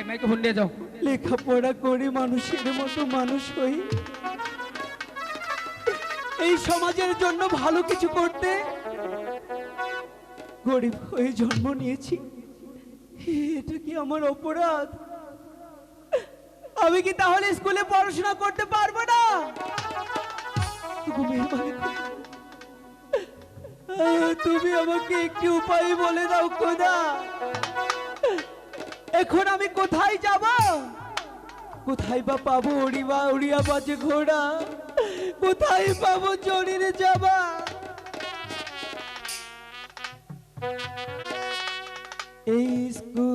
এই মেয়েকে ফোন দিয়ে যাও। লেখাপড়া করে, মানুষের মতো মানুষ হই। এই সমাজের জন্য ভালো কিছু করতে গরিব হয়ে জন্ম নিয়েছি। এটা কি আমার অপরাধ? আমি কি তাহলে স্কুলে পড়াশোনা করতে পারব না? তুমি আমাকে একটি উপায় বলে দাও খোদা। এখন আমি কোথায় যাব? কোথায় বা পাবো উড়িবা উড়িয়া বাজে ঘোড়া? কোথায় পাবো জড়িরে যাবা এই স্কুলে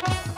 কোথায়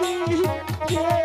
Yeah.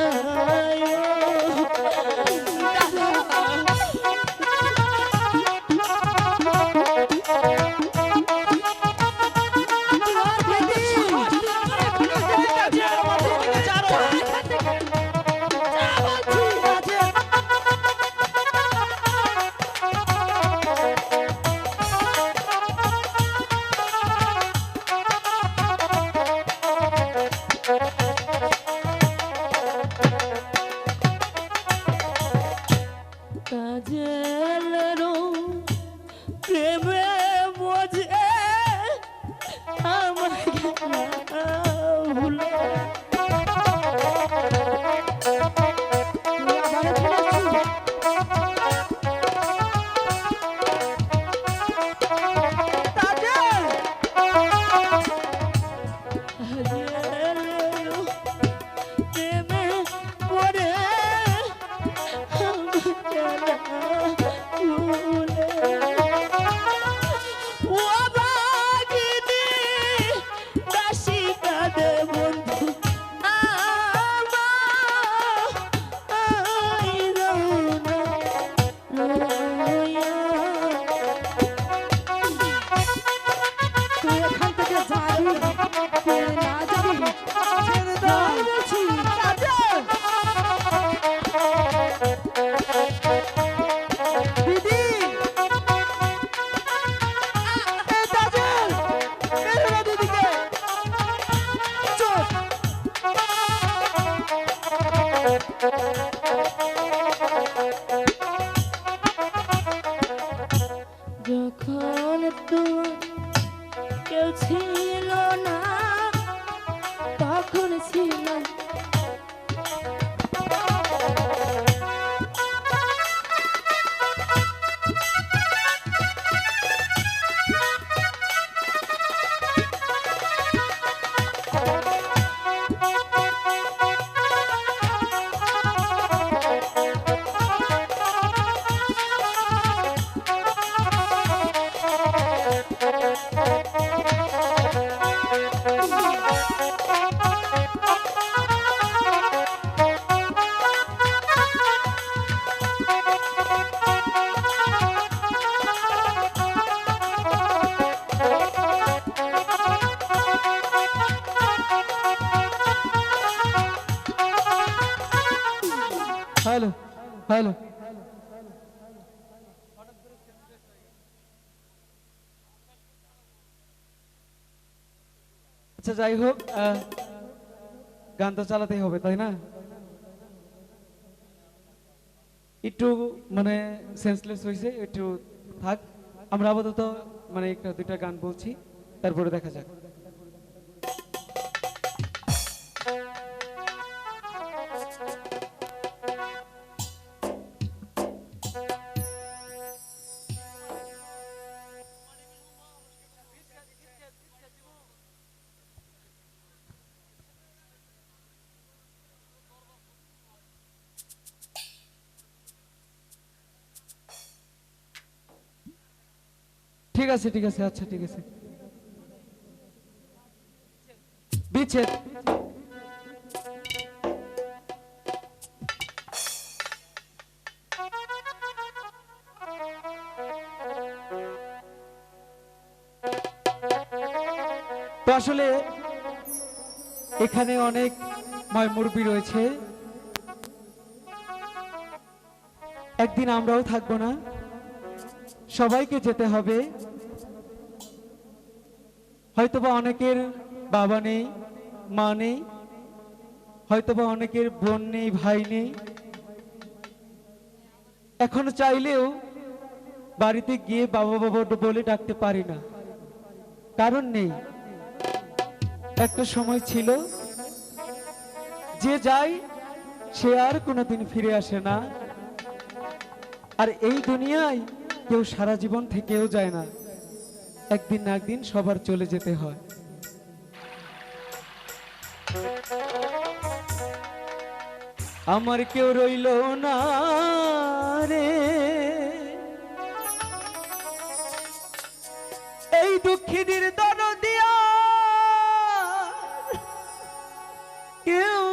Yeah. আপন তো কেউ ছিল না। তখন ছিলাম যাই হোক গান তো চালাতেই হবে, তাই না? একটু মানে সেন্সলেস হয়েছে একটু থাক। আমরা আপাতত মানে একটা, দুইটা গান বলছি, তারপরে দেখা যাক। আছে, ঠিক আছে আচ্ছা ঠিক আছে। বিচ্ছেদ। আসলে এখানে অনেক ময়মুরবি রয়েছে। একদিন আমরাও থাকব না। সবাইকে যেতে হবে। হয়তোবা অনেকের বাবা নেই, মা নেই, হয়তোবা অনেকের বোন নেই, ভাই নেই। এখন চাইলেও বাড়িতে গিয়ে বাবা বাবা বলে ডাকতে পারি না। কারণ নেই। একটা সময় ছিল, যে যায় সে আর কোনোদিন ফিরে আসে না। আর এই দুনিয়ায় কেউ সারা জীবন থেকেও যায় না। একদিন না একদিন সবার চলে যেতে হয়। আমার কেউ রইল না রে। এই দুঃখিনীর দরদিয়া কেউ